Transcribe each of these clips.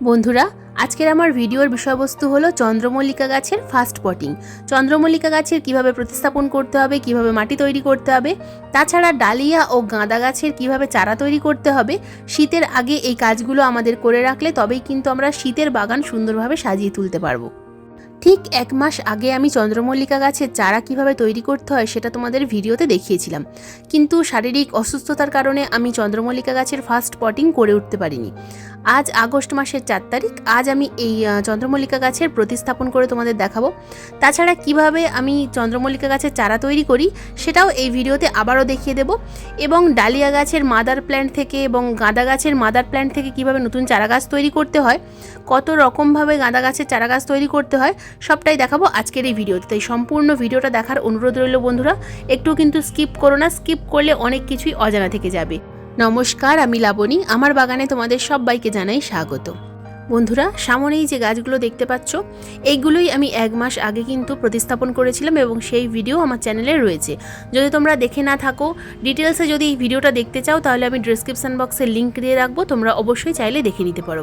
বন্ধুরা, আজকের আমার ভিডিওর বিষয়বস্তু হলো চন্দ্রমল্লিকা গাছের ফার্স্ট পটিং চন্দ্রমল্লিকা গাছের কীভাবে প্রতিস্থাপন করতে হবে, কীভাবে মাটি তৈরি করতে হবে, তাছাড়া ডালিয়া ও গাঁদা গাছের কীভাবে চারা তৈরি করতে হবে, শীতের আগে এই কাজগুলো আমাদের করে রাখলে তবেই কিন্তু আমরা শীতের বাগান সুন্দরভাবে সাজিয়ে তুলতে পারব। ঠিক এক মাস আগে আমি চন্দ্রমল্লিকা গাছের চারা কীভাবে তৈরি করতে হয় সেটা তোমাদের ভিডিওতে দেখিয়েছিলাম। কিন্তু শারীরিক অসুস্থতার কারণে আমি চন্দ্রমল্লিকা গাছের ফার্স্ট পটিং করে উঠতে পারিনি। আজ আগস্ট মাসের চার তারিখ, আজ আমি এই চন্দ্রমল্লিকা গাছের প্রতিস্থাপন করে তোমাদের দেখাবো। তাছাড়া কীভাবে আমি চন্দ্রমল্লিকা গাছের চারা তৈরি করি, সেটাও এই ভিডিওতে আবারও দেখিয়ে দেব। এবং ডালিয়া গাছের মাদার প্ল্যান্ট থেকে এবং গাঁদা গাছের মাদার প্ল্যান্ট থেকে কীভাবে নতুন চারা গাছ তৈরি করতে হয়, কত রকমভাবে গাঁদা গাছের চারা গাছ তৈরি করতে হয় সবটাই দেখাবো আজকের এই ভিডিওতে। তাই সম্পূর্ণ ভিডিওটা দেখার অনুরোধ রইল বন্ধুরা, একটু কিন্তু স্কিপ করো না স্কিপ করলে অনেক কিছুই অজানা থেকে যাবে। নমস্কার, আমি লাবণী। আমার বাগানে তোমাদের সবাইকে জানাই স্বাগত। বন্ধুরা সামনেই যে গাছগুলো দেখতে পাচ্ছ, এইগুলোই আমি এক মাস আগে কিন্তু প্রতিস্থাপন করেছিলাম এবং সেই ভিডিও আমার চ্যানেলে রয়েছে। যদি তোমরা দেখে না থাকো ডিটেলসে যদি এই ভিডিওটা দেখতে চাও, তাহলে আমি ডিসক্রিপশান বক্সে লিঙ্ক দিয়ে রাখব, তোমরা অবশ্যই চাইলে দেখে নিতে পারো।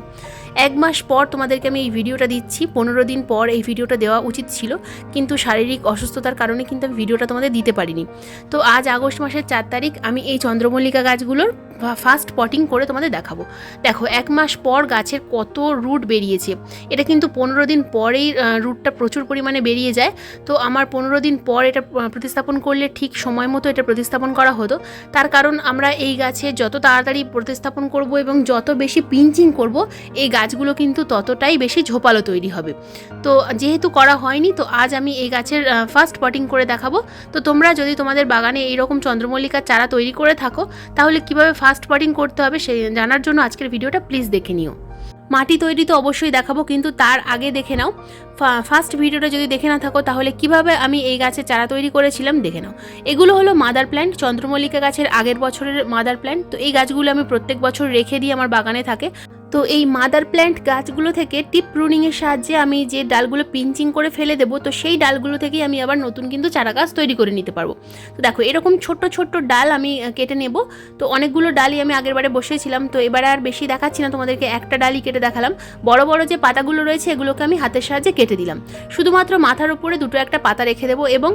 এক মাস পর তোমাদেরকে আমি এই ভিডিওটা দিচ্ছি, পনেরো দিন পর এই ভিডিওটা দেওয়া উচিত ছিল, কিন্তু শারীরিক অসুস্থতার কারণে কিন্তু আমি ভিডিওটা তোমাদের দিতে পারিনি। তো আজ আগস্ট মাসের চার তারিখ, আমি এই চন্দ্রমল্লিকা গাছগুলোর ফার্স্ট পটিং করে তোমাদের দেখাবো। দেখো, এক মাস পর গাছের কত রুট বেরিয়েছে। এটা কিন্তু পনেরো দিন পরেই রুটটা প্রচুর পরিমাণে বেরিয়ে যায়। তো আমার পনেরো দিন পর এটা প্রতিস্থাপন করলে ঠিক সময় মতো এটা প্রতিস্থাপন করা হতো। তার কারণ আমরা এই গাছে যত তাড়াতাড়ি প্রতিস্থাপন করব এবং যত বেশি পিঞ্চিং করব, এই গাছগুলো কিন্তু ততটাই বেশি ঝোপালো তৈরি হবে। তো যেহেতু করা হয়নি, তো আজ আমি এই গাছের ফার্স্ট পটিং করে দেখাবো। তো তোমরা যদি তোমাদের বাগানে এইরকম চন্দ্রমল্লিকার চারা তৈরি করে থাকো, তাহলে কীভাবে ফার্স্ট পটিং করতে হবে সেই জানার জন্য আজকের ভিডিওটা প্লিজ দেখে নিও। মাটি তৈরি তো অবশ্যই দেখাবো, কিন্তু তার আগে দেখে নাও। ফার্স্ট ভিডিওটা যদি দেখে না থাকো, তাহলে কীভাবে আমি এই গাছের চারা তৈরি করেছিলাম দেখে নাও। এগুলো হলো মাদার প্ল্যান্ট চন্দ্রমল্লিকা গাছের আগের বছরের মাদার প্ল্যান্ট তো এই গাছগুলো আমি প্রত্যেক বছর রেখে দিই আমার বাগানে থাকে। তো এই মাদার প্ল্যান্ট গাছগুলো থেকে টিপ প্রুনিংয়ের সাহায্যে আমি যে ডালগুলো পিঞ্চিং করে ফেলে দেবো, তো সেই ডালগুলো থেকেই আমি আবার নতুন কিন্তু চারা গাছ তৈরি করে নিতে পারব। তো দেখো, এরকম ছোট্ট ছোট্ট ডাল আমি কেটে নেব। তো অনেকগুলো ডালই আমি আগের বারে বসেছিলাম তো এবারে আর বেশি দেখাচ্ছি না, তোমাদেরকে একটা ডালই কেটে দেখালাম। বড় বড় যে পাতাগুলো রয়েছে, এগুলোকে আমি হাতের সাহায্যে কেটে দিলাম। শুধুমাত্র মাথার উপরে দুটো একটা পাতা রেখে দেবো এবং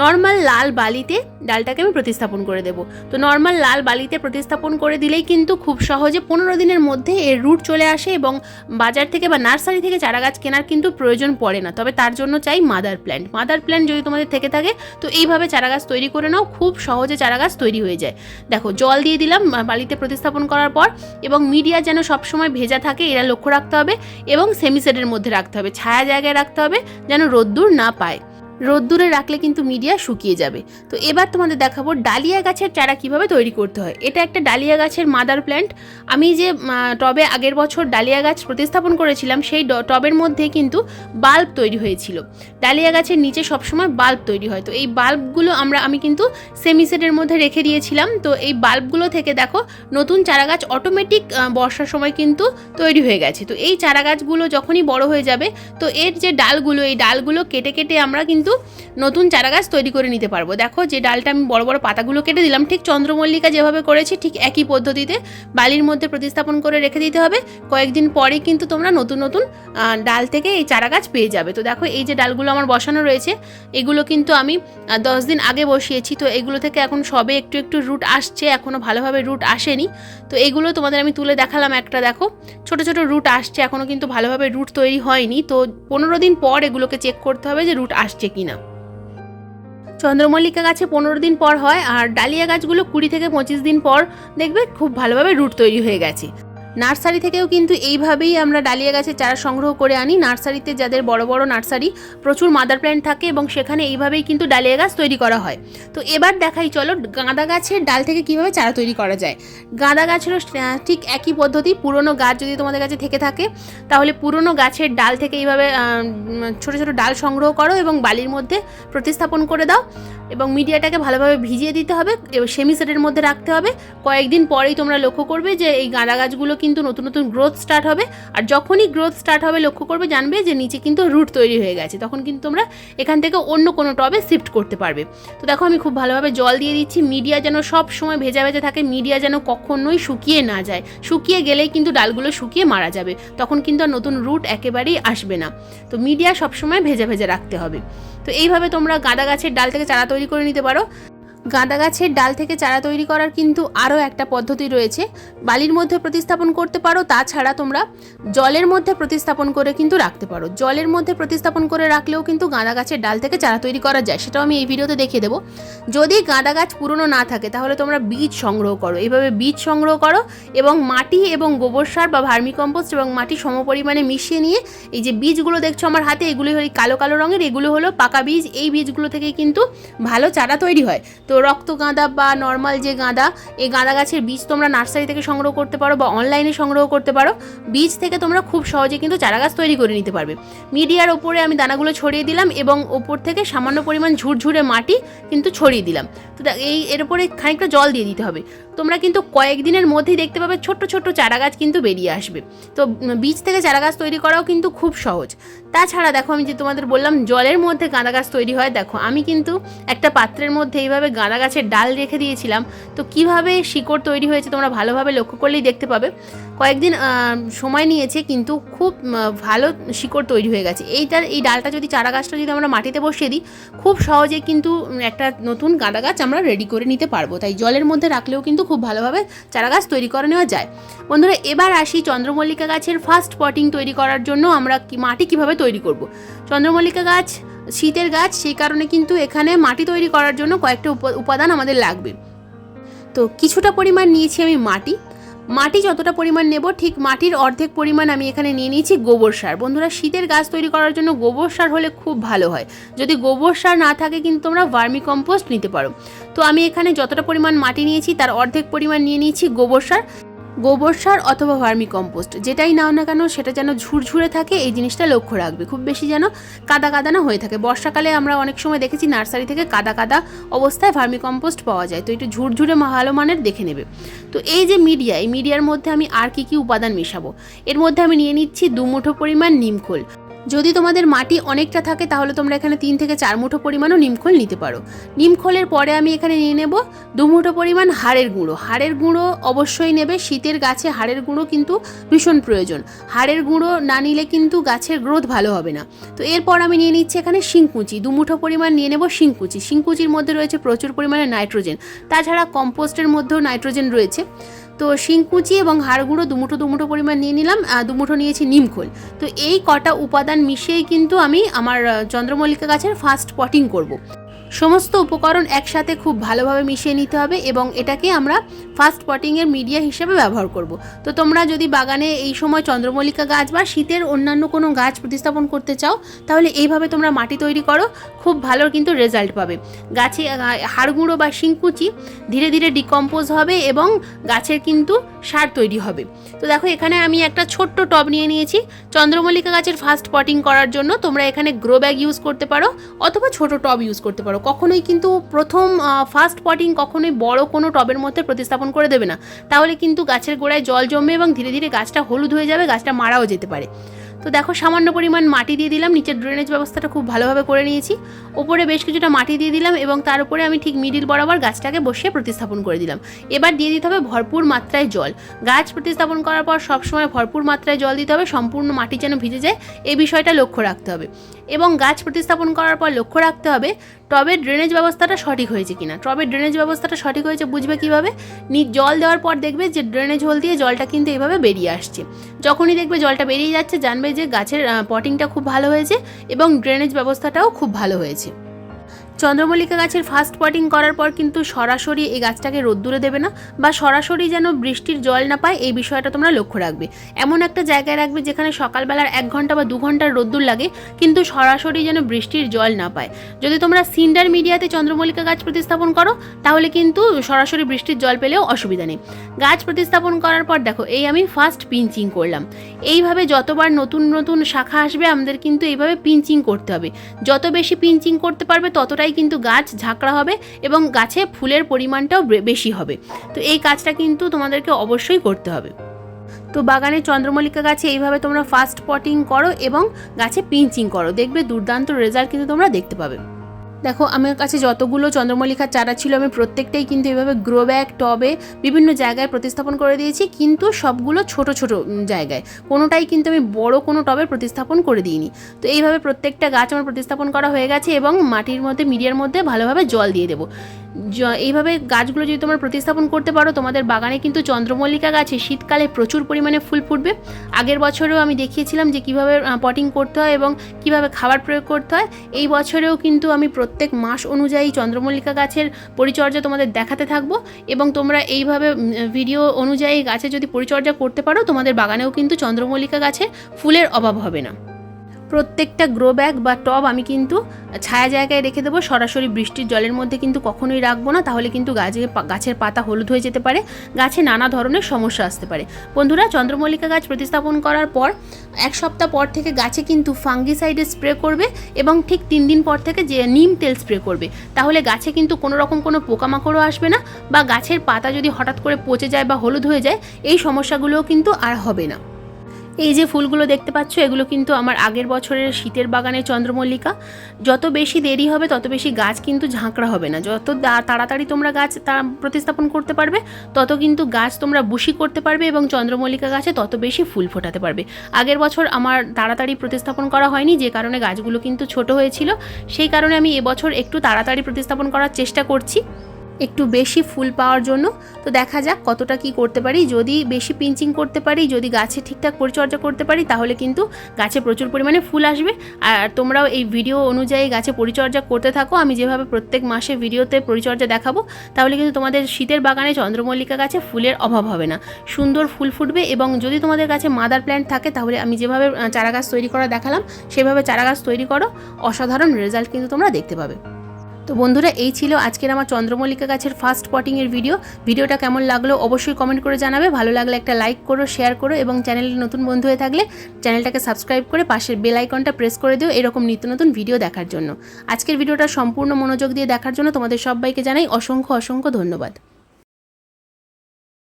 নর্মাল লাল বালিতে ডালটাকে আমি প্রতিস্থাপন করে দেবো। তো নর্মাল লাল বালিতে প্রতিস্থাপন করে দিলেই কিন্তু খুব সহজে পনেরো দিনের মধ্যে এর রুট চলে আসে এবং বাজার থেকে বা নার্সারি থেকে চারা গাছ কেনার কিন্তু প্রয়োজন পড়ে না। তবে তার জন্য চাই মাদার প্ল্যান্ট মাদার প্ল্যান্ট যদি তোমাদের থেকে থাকে, তো এইভাবে চারা গাছ তৈরি করে নাও, খুব সহজে চারা গাছ তৈরি হয়ে যায়। দেখো, জল দিয়ে দিলাম বালিতে প্রতিস্থাপন করার পর, এবং মিডিয়া যেন সবসময় ভেজা থাকে, এরা লক্ষ্য রাখতে হবে, এবং সেমিসেটের মধ্যে রাখতে হবে। ছায়া জায়গায় রাখতে হবে, যেন রোদ্দুর না পায়। রোদ্দুরে রাখলে কিন্তু মিডিয়া শুকিয়ে যাবে। তো এবার তোমাদের দেখাবো ডালিয়া গাছের চারা কীভাবে তৈরি করতে হয়। এটা একটা ডালিয়া গাছের মাদার প্ল্যান্ট আমি যে টবে আগের বছর ডালিয়া গাছ প্রতিস্থাপন করেছিলাম, সেই টবের মধ্যে কিন্তু বাল্ব তৈরি হয়েছিল। ডালিয়া গাছের নিচে সবসময় বাল্ব তৈরি হয়। তো এই বাল্বগুলো আমরা, আমি কিন্তু সেমিসেটের মধ্যে রেখে দিয়েছিলাম। তো এই বাল্বগুলো থেকে দেখো, নতুন চারা গাছ অটোমেটিক বর্ষার সময় কিন্তু তৈরি হয়ে গেছে। তো এই চারা গাছগুলো যখনই বড় হয়ে যাবে, তো এর যে ডালগুলো, এই ডালগুলো কেটে কেটে আমরা কিন্তু নতুন চারা গাছ তৈরি করে নিতে পারব। দেখো যে ডালটা আমি বড় বড় পাতাগুলো কেটে দিলাম, ঠিক চন্দ্রমল্লিকা যেভাবে করেছি, ঠিক একই পদ্ধতিতে বালির মধ্যে প্রতিস্থাপন করে রেখে দিতে হবে। কয়েকদিন পরেই কিন্তু তোমরা নতুন নতুন ডাল থেকে এই চারা গাছ পেয়ে যাবে। তো দেখো এই যে ডালগুলো আমার বসানো রয়েছে, এগুলো কিন্তু আমি দশ দিন আগে বসিয়েছি। তো এগুলো থেকে এখন সবে একটু একটু রুট আসছে এখনও ভালোভাবে রুট আসেনি। তো এগুলো তোমাদের আমি তুলে দেখালাম একটা, দেখো। ছোট ছোট রুট আসছে এখনও কিন্তু ভালোভাবে রুট তৈরি হয়নি। তো পনেরো দিন পর এগুলোকে চেক করতে হবে যে রুট আসছে কিনা। চন্দ্রমল্লিকা গাছে পনেরো দিন পর হয় আর ডালিয়া গাছগুলো কুড়ি থেকে পঁচিশ দিন পর দেখবে খুব ভালোভাবে রুট তৈরি হয়ে গেছে। নার্সারি থেকেও কিন্তু এইভাবেই আমরা ডালিয়া গাছের চারা সংগ্রহ করে আনি। নার্সারিতে যাদের বড় বড় নার্সারি, প্রচুর মাদার প্ল্যান্ট থাকে এবং সেখানে এইভাবেই কিন্তু ডালিয়া গাছ তৈরি করা হয়। তো এবার দেখাই, চলো গাঁদা গাছের ডাল থেকে কীভাবে চারা তৈরি করা যায়। গাঁদা গাছেরও ঠিক একই পদ্ধতি, পুরনো গাছ যদি তোমাদের কাছে থেকে থাকে, তাহলে পুরনো গাছের ডাল থেকে এইভাবে ছোট ছোট ডাল সংগ্রহ করো এবং বালির মধ্যে প্রতিস্থাপন করে দাও এবং মিডিয়াটাকে ভালোভাবে ভিজিয়ে দিতে হবে। সেমি সেটের মধ্যে রাখতে হবে। কয়েকদিন পরেই তোমরা লক্ষ্য করবে যে এই গাঁদা গাছগুলো কিন্তু নতুন নতুন গ্রোথ স্টার্ট হবে। আর যখনই গ্রোথ স্টার্ট হবে, লক্ষ্য করবে, জানবে যে নিচে কিন্তু রুট তৈরি হয়ে গেছে। তখন কিন্তু তোমরা এখান থেকে অন্য কোনো টবে শিফট করতে পারবে। তো দেখো, আমি খুব ভালোভাবে জল দিয়ে দিচ্ছি। মিডিয়া যেন সব সময় ভেজা ভেজা থাকে মিডিয়া যেন কখনোই শুকিয়ে না যায়। শুকিয়ে গেলেই কিন্তু ডালগুলো শুকিয়ে মারা যাবে। তখন কিন্তু আর নতুন রুট একেবারেই আসবে না। তো মিডিয়া সবসময় ভেজা ভেজা রাখতে হবে। তো এইভাবে তোমরা গাঁদা গাছের ডাল থেকে চারা তৈরি করে নিতে পারো। গাঁদা গাছের ডাল থেকে চারা তৈরি করার কিন্তু আরও একটা পদ্ধতি রয়েছে। বালির মধ্যে প্রতিস্থাপন করতে পারো তাছাড়া তোমরা জলের মধ্যে প্রতিস্থাপন করে কিন্তু রাখতে পারো। জলের মধ্যে প্রতিস্থাপন করে রাখলেও কিন্তু গাঁদা গাছের ডাল থেকে চারা তৈরি করা যায়, সেটাও আমি এই ভিডিওতে দেখিয়ে দেবো। যদি গাঁদা গাছ পুরনো না থাকে, তাহলে তোমরা বীজ সংগ্রহ করো। এইভাবে বীজ সংগ্রহ করো এবং মাটি এবং গোবর সার বা ভার্মিকম্পোস্ট এবং মাটি সমপরিমাণে মিশিয়ে নিয়ে এই যে বীজগুলো দেখছ আমার হাতে, এগুলি হলো কালো কালো রঙের, এগুলো হলো পাকা বীজ। এই বীজগুলো থেকে কিন্তু ভালো চারা তৈরি হয়। তো রক্ত গাঁদা বা নর্মাল যে গাঁদা, এই গাঁদা গাছের বীজ তোমরা নার্সারি থেকে সংগ্রহ করতে পারো বা অনলাইনে সংগ্রহ করতে পারো। বীজ থেকে তোমরা খুব সহজে কিন্তু চারা গাছ তৈরি করে নিতে পারবে। মিডিয়ার ওপরে আমি দানাগুলো ছড়িয়ে দিলাম এবং ওপর থেকে সামান্য পরিমাণ ঝুরঝুরে মাটি কিন্তু ছড়িয়ে দিলাম। তো এই এর উপরে খানিকটা জল দিয়ে দিতে হবে। তোমরা কিন্তু কয়েকদিনের মধ্যেই দেখতে পাবে ছোট্ট ছোট্ট চারা গাছ কিন্তু বেরিয়ে আসবে। তো বীজ থেকে চারা গাছ তৈরি করাও কিন্তু খুব সহজ। তাছাড়া দেখো আমি যে তোমাদের বললাম জলের মধ্যে গাঁদা গাছ তৈরি হয়, দেখো আমি কিন্তু একটা পাত্রের মধ্যে এইভাবে গাঁদা গাছের ডাল রেখে দিয়েছিলাম। তো কীভাবে শিকড় তৈরি হয়েছে তোমরা ভালোভাবে লক্ষ্য করলেই দেখতে পাবে। কয়েকদিন সময় নিয়েছে কিন্তু খুব ভালো শিকড় তৈরি হয়ে গেছে। এইটার, এই ডালটা যদি, চারা গাছটা যদি আমরা মাটিতে বসিয়ে দিই, খুব সহজে কিন্তু একটা নতুন গাঁদা গাছ আমরা রেডি করে নিতে পারব। তাই জলের মধ্যে রাখলেও কিন্তু খুব ভালোভাবে চারা গাছ তৈরি করে নেওয়া যায়। বন্ধুরা, এবার আসি চন্দ্রমল্লিকা গাছের ফার্স্ট পটিং তৈরি করার জন্য আমরা মাটি কীভাবে তৈরি করব। চন্দ্রমল্লিকা গাছ, শীতের গাছ, সেই কারণে কিন্তু এখানে মাটি তৈরি করার জন্য কয়েকটা উপ- উপাদান আমাদের লাগবে। তো কিছুটা পরিমাণ নিয়েছি আমি মাটি। মাটি যতটা পরিমাণ নেব, ঠিক মাটির অর্ধেক পরিমাণ আমি এখানে নিয়ে নিয়েছি গোবর সার। বন্ধুরা, শীতের গাছ তৈরি করার জন্য গোবর সার হলে খুব ভালো হয়। যদি গোবর সার না থাকে কিন্তু তোমরা ভার্মি কম্পোস্ট নিতে পারো। তো আমি এখানে যতটা পরিমাণ মাটি নিয়েছি, তার অর্ধেক পরিমাণ নিয়ে নিয়েছি গোবর সার। গোবর সার অথবা ভার্মি কম্পোস্ট যেটাই নাও না কেন সেটা যেন ঝুরঝুরে থাকে, এই জিনিসটা লক্ষ্য রাখবে। খুব বেশি যেন কাদা কাদা না হয়ে থাকে। বর্ষাকালে আমরা অনেক সময় দেখেছি নার্সারি থেকে কাদা কাদা অবস্থায় ভার্মি কম্পোস্ট পাওয়া যায়। তো একটু ঝুরঝুরে ভালো মানের দেখে নেবে। তো এই যে মিডিয়া, এই মিডিয়ার মধ্যে আমি আর কি কি উপাদান মেশাবো? এর মধ্যে আমি নিয়ে নিচ্ছি দু মুঠো পরিমাণ নিমখোল যদি তোমাদের মাটি অনেকটা থাকে, তাহলে তোমরা এখানে তিন থেকে চার মুঠো পরিমাণও নিমখোল নিতে পারো। নিমখোলের পরে আমি এখানে নিয়ে নেব দু মুঠো পরিমাণ হাড়ের গুঁড়ো। হাড়ের গুঁড়ো অবশ্যই নেবে, শীতের গাছে হাড়ের গুঁড়ো কিন্তু ভীষণ প্রয়োজন। হাড়ের গুঁড়ো না নিলে কিন্তু গাছের গ্রোথ ভালো হবে না। তো এরপর আমি নিয়ে নিচ্ছি এখানে শিংকুচি। দু মুঠো পরিমাণ নিয়ে নেব শিংকুচি। শিংকুচির মধ্যে রয়েছে প্রচুর পরিমাণে নাইট্রোজেন। তাছাড়া কম্পোস্টের মধ্যেও নাইট্রোজেন রয়েছে। তো শিংকুচি এবং হাড়গুঁড়ো দুমুঠো দুমুঠো পরিমাণ নিয়ে নিলাম দুমুঠো নিয়েছি নিমখোল তো এই কটা উপাদান মিশিয়েই কিন্তু আমি আমার চন্দ্রমল্লিকা গাছের ফার্স্ট পটিং করব। সমস্ত উপকরণ একসাথে খুব ভালোভাবে মিশিয়ে নিতে হবে এবং এটাকে আমরা ফার্স্ট পটিংয়ের মিডিয়া হিসেবে ব্যবহার করব। তো তোমরা যদি বাগানে এই সময় চন্দ্রমল্লিকা গাছ বা শীতের অন্যান্য কোনো গাছ প্রতিস্থাপন করতে চাও, তাহলে এইভাবে তোমরা মাটি তৈরি করো, খুব ভালো কিন্তু রেজাল্ট পাবে। গাছে হাড়গুঁড়ো বা শিংকুচি ধীরে ধীরে ডিকম্পোজ হবে এবং গাছের কিন্তু সার তৈরি হবে। তো দেখো এখানে আমি একটা ছোট্ট টব নিয়ে নিয়েছি। চন্দ্রমল্লিকা গাছের ফার্স্ট পটিং করার জন্য তোমরা এখানে গ্রো ব্যাগ ইউজ করতে পারো অথবা ছোট টব ইউজ করতে পারো। কখনোই কিন্তু প্রথম ফার্স্ট পটিং কখনোই বড় কোনো টবের মধ্যে প্রতিস্থাপন করে দেবে না। তাহলে কিন্তু গাছের গোড়ায় জল জমবে এবং ধীরে ধীরে গাছটা হলুদ হয়ে যাবে, গাছটা মারাও যেতে পারে। তো দেখো, সামান্য পরিমাণ মাটি দিয়ে দিলাম। নিচের ড্রেনেজ ব্যবস্থাটা খুব ভালোভাবে করে নিয়েছি। ওপরে বেশ কিছুটা মাটি দিয়ে দিলাম এবং তার উপরে আমি ঠিক মিডিল বরাবর গাছটাকে বসিয়ে প্রতিস্থাপন করে দিলাম। এবার দিয়ে দিতে হবে ভরপুর মাত্রায় জল। গাছ প্রতিস্থাপন করার পর সবসময় ভরপুর মাত্রায় জল দিতে হবে, সম্পূর্ণ মাটি যেন ভিজে যায় এই বিষয়টা লক্ষ্য রাখতে হবে। এবং গাছ প্রতিস্থাপন করার পর লক্ষ্য রাখতে হবে, টবের ড্রেনেজ ব্যবস্থাটা সঠিক হয়েছে কিনা। টবের ড্রেনেজ ব্যবস্থাটা সঠিক হয়েছে বুঝবে কীভাবে? নি, জল দেওয়ার পর দেখবে যে ড্রেনেজ হোল দিয়ে জলটা কিন্তু এইভাবে বেরিয়ে আসছে। যখনই দেখবে জলটা বেরিয়ে যাচ্ছে, জানবে যে গাছের পটিংটা খুব ভালো হয়েছে এবং ড্রেনেজ ব্যবস্থাটাও খুব ভালো হয়েছে। চন্দ্রমল্লিকা গাছের ফার্স্ট পটিং করার পর কিন্তু সরাসরি এই গাছটাকে রোদ্দুরে দেবে না বা সরাসরি যেন বৃষ্টির জল না পায়, এই বিষয়টা তোমরা লক্ষ্য রাখবে। এমন একটা জায়গায় রাখবে যেখানে সকালবেলার এক ঘণ্টা বা দু ঘণ্টার রোদ্দুর লাগে, কিন্তু সরাসরি যেন বৃষ্টির জল না পায়। যদি তোমরা সিন্ডার মিডিয়াতে চন্দ্রমল্লিকা গাছ প্রতিস্থাপন করো, তাহলে কিন্তু সরাসরি বৃষ্টির জল পেলেও অসুবিধা নেই। গাছ প্রতিস্থাপন করার পর দেখো, এই আমি ফার্স্ট পিঞ্চিং করলাম। এইভাবে যতবার নতুন নতুন শাখা আসবে, আমাদের কিন্তু এইভাবে পিঞ্চিং করতে হবে। যত বেশি পিঞ্চিং করতে পারবে ততটাই কিন্তু গাছ ঝাঁকড়া হবে এবং গাছে ফুলের পরিমাণটাও বেশি হবে। তো এই কাজটা কিন্তু তোমাদেরকে অবশ্যই করতে হবে। তো বাগানে চন্দ্রমল্লিকা গাছে এইভাবে তোমরা ফার্স্ট পটিং করো এবং গাছে পিঞ্চিং করো। দেখবে দুর্দান্ত রেজাল্ট কিন্তু তোমরা দেখতে পাবে। দেখো, আমার কাছে যতগুলো চন্দ্রমল্লিকার চারা ছিল, আমি প্রত্যেকটাই কিন্তু এভাবে গ্রো ব্যাগ টবে বিভিন্ন জায়গায় প্রতিস্থাপন করে দিয়েছি, কিন্তু সবগুলো ছোট ছোট জায়গায়। কোনোটাই কিন্তু আমি বড় কোনো টবে প্রতিস্থাপন করে দিইনি। তো এইভাবে প্রত্যেকটা গাছ আমার প্রতিস্থাপন করা হয়ে গেছে এবং মাটির মধ্যে, মিডিয়ার মধ্যে ভালোভাবে জল দিয়ে দেবো। এইভাবে গাছগুলো যদি তোমরা প্রতিস্থাপন করতে পারো, তোমাদের বাগানে কিন্তু চন্দ্রমল্লিকা গাছে শীতকালে প্রচুর পরিমাণে ফুল ফুটবে। আগের বছরেও আমি দেখিয়েছিলাম যে কীভাবে পটিং করতে হয় এবং কীভাবে খাবার প্রয়োগ করতে হয়। এই বছরেও কিন্তু আমি প্রত্যেক মাস অনুযায়ী চন্দ্রমল্লিকা গাছের পরিচর্যা তোমাদের দেখাতে থাকব এবং তোমরা এইভাবে ভিডিও অনুযায়ী গাছে যদি পরিচর্যা করতে পারো, তোমাদের বাগানেও কিন্তু চন্দ্রমল্লিকা গাছে ফুলের অভাব হবে না। প্রত্যেকটা গ্রো ব্যাগ বা টব আমি কিন্তু ছায়া জায়গায় রেখে দেবো। সরাসরি বৃষ্টির জলের মধ্যে কিন্তু কখনোই রাখব না। তাহলে কিন্তু গাছে গাছের পাতা হলুদ হয়ে যেতে পারে। গাছে নানা ধরনের সমস্যা আসতে পারে। বন্ধুরা, চন্দ্রমল্লিকা গাছ প্রতিস্থাপন করার পর এক সপ্তাহ পর থেকে গাছে কিন্তু ফাঙ্গিসাইডে স্প্রে করবে এবং ঠিক তিন দিন পর থেকে যে নিম তেল স্প্রে করবে। তাহলে গাছে কিন্তু কোনো রকম কোনো পোকামাকড়ও আসবে না বা গাছের পাতা যদি হঠাৎ করে পচে যায় বা হলুদ হয়ে যায়, এই সমস্যাগুলোও কিন্তু আর হবে না। এই যে ফুলগুলো দেখতে পাচ্ছ, এগুলো কিন্তু আমার আগের বছরের শীতের বাগানে চন্দ্রমল্লিকা। যত বেশি দেরি হবে, তত বেশি গাছ কিন্তু ঝাঁকড়া হবে না। যত তাড়াতাড়ি তোমরা গাছ প্রতিস্থাপন করতে পারবে, তত কিন্তু গাছ তোমরা বুশি করতে পারবে এবং চন্দ্রমল্লিকা গাছে তত বেশি ফুল ফোটাতে পারবে। আগের বছর আমার তাড়াতাড়ি প্রতিস্থাপন করা হয়নি, যে কারণে গাছগুলো কিন্তু ছোট হয়েছিল। সেই কারণে আমি এবছর একটু তাড়াতাড়ি প্রতিস্থাপন করার চেষ্টা করছি। একটু বেশি ফুল পাওয়ার জন্য। তো দেখা যাক কতটা কি করতে পারি। যদি বেশি পিঞ্চিং করতে পারি যদি গাছে ঠিকঠাক পরিচর্যা করতে পারি তাহলে কিন্তু গাছে প্রচুর পরিমাণে ফুল আসবে। আর তোমরাও এই ভিডিও অনুযায়ী গাছে পরিচর্যা করতে থাকো। আমি যেভাবে প্রত্যেক মাসে ভিডিওতে পরিচর্যা দেখাবো তাহলে কিন্তু তোমাদের শীতের বাগানে চন্দ্রমল্লিকা গাছে ফুলের অভাব হবে না। সুন্দর ফুল ফুটবে এবং যদি তোমাদের কাছে মাদার প্ল্যান্ট থাকে তাহলে আমি যেভাবে আহ, চারা গাছ তৈরি করা দেখালাম সেভাবে চারা গাছ তৈরি করো। অসাধারণ রেজাল্ট কিন্তু তোমরা দেখতে পাবে। তো বন্ধুরা, এই ছিল আজকের আমার চন্দ্রমল্লিকা গাছের ফার্স্ট পটিংয়ের ভিডিও ভিডিওটা কেমন লাগল অবশ্যই কমেন্ট করে জানাবে। ভালো লাগলে একটা লাইক করো শেয়ার করো এবং চ্যানেলে নতুন বন্ধু হয়ে থাকলে চ্যানেলটাকে সাবস্ক্রাইব করে পাশের বেল আইকনটা প্রেস করে দিও এরকম নিত্য নতুন ভিডিও দেখার জন্য। আজকের ভিডিওটা সম্পূর্ণ মনোযোগ দিয়ে দেখার জন্য তোমাদের সবাইকে জানাই অসংখ্য অসংখ্য ধন্যবাদ।